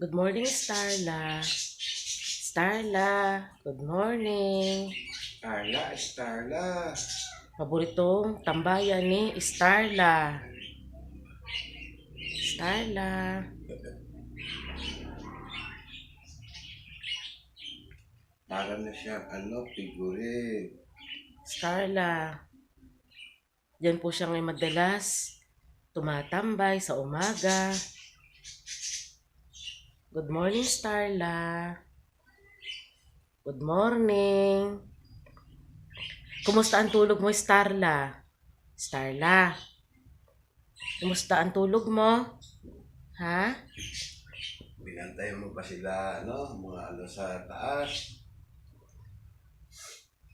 Good morning, Starla. Starla, good morning. Starla, Starla. Paboritong tambayan ni Starla. Starla. Para na siyang ano, figure. Starla. Diyan po siya ngayon madalas tumatambay sa umaga. Good morning, Starla. Good morning. Kumusta ang tulog mo, Starla? Starla. Kumusta ang tulog mo? Ha? Binantayan mo pa sila, ano, mga ano sa taas.